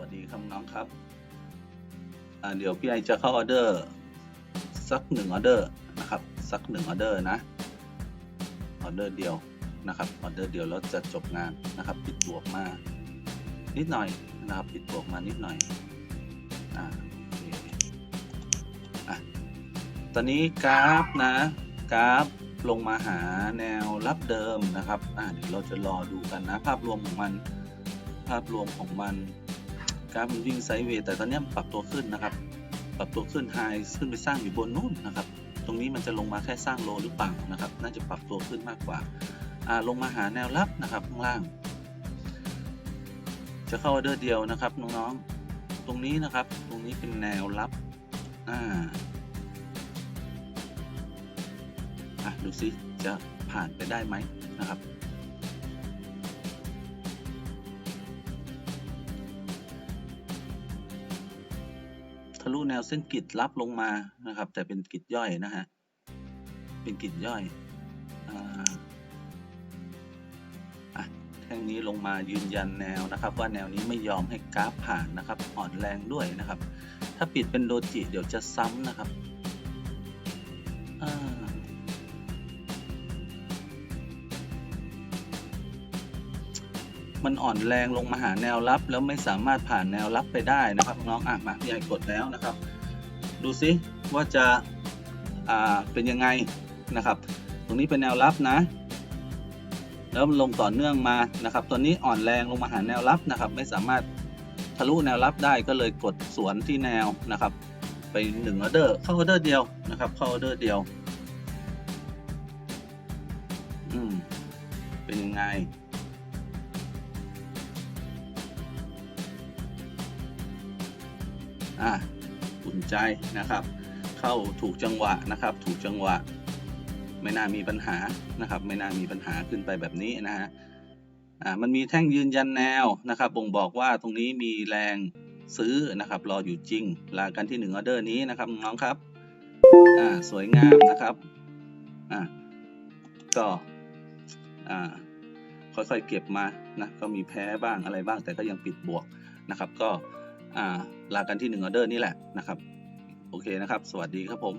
วัสดีครับน้องครับอ่าเดี๋ยวพี่ไอจะเข้าออเดอร์สักหนึ่งออเดอร์นะครับสักหนึ่งออเดอร์นะออเดอร์เดียวนะครับออเดอร์เดียวแล้วจะจบงานนะครับปิดบวกมานิดหน่อยนะครับปิดบวกมานิดหน่อยอ่าอะตอนนี้กราฟนะกราฟลงมาหาแนวรับเดิมนะครับอ่าเดี๋ยวเราจะรอดูกันนะภาพรวมของมัน ภาพรวมของมัน กราฟมันวิ่งไซด์เวย์แต่ตอนนี้มันปรับตัวขึ้นนะครับ ปรับตัวขึ้นไฮขึ้นไปสร้างอยู่บนนู่นนะครับ ตรงนี้มันจะลงมาแค่สร้างโลหรือเปล่านะครับ น่าจะปรับตัวขึ้นมากกว่าอ่าลงมาหาแนวรับนะครับข้างล่าง จะเข้าออเดอร์เดียวนะครับน้องๆ ตรงนี้นะครับ ตรงนี้เป็นแนวรับอ่าอะดูซิจะผ่านไปได้ไหมนะครับ ลุแนวเส้นกริดรับลงมานะครับ แต่เป็นกริดย่อยนะฮะเป็นกริดย่อยอ่าอะแท่งนี้ลงมายืนยันแนวนะครับ ว่าแนวนี้ไม่ยอมให้กราฟผ่านนะครับ อ่อนแรงด้วยนะครับ ถ้าปิดเป็นโดจิเดี๋ยวจะซ้ำนะครับอ่า มันอ่อนแรงลงมาหาแนวรับ แล้วไม่สามารถผ่านแนวรับไปได้นะครับน้องอะมาพี่ใหญ่กดแล้วนะครับ ดูซิว่าจะอ่าเป็นยังไงนะครับ ตรงนี้เป็นแนวรับนะ แล้วลงต่อเนื่องมานะครับตัวนี้อ่อนแรงลงมาหาแนวรับนะครับ ไม่สามารถทะลุแนวรับได้ก็เลยกดสวนที่แนวนะครับ ไปหนึ่งออเดอร์เข้าออเดอร์เดียวนะครับเข้าออเดอร์เดียวอืมเป็นยังไง อะอุ่นใจนะครับ เข้าถูกจังหวะนะครับ ถูกจังหวะ ไม่น่ามีปัญหานะครับ ไม่น่ามีปัญหาขึ้นไปแบบนี้นะฮะอ่ามันมีแท่งยืนยันแนวนะครับบ่งบอกว่าตรงนี้มีแรงซื้อนะครับ รออยู่จริงลากันที่หนึ่งออเดอร์นี้นะครับน้องครับอ่าสวยงามนะครับอ่าก็อ่าค่อยๆเก็บมานะก็มีแพ้บ้างอะไรบ้างแต่ก็ยังปิดบวกนะครับ ก็ ลากันที่หนึ่งออเดอร์นี่แหละนะครับ โอเคนะครับ สวัสดีครับผม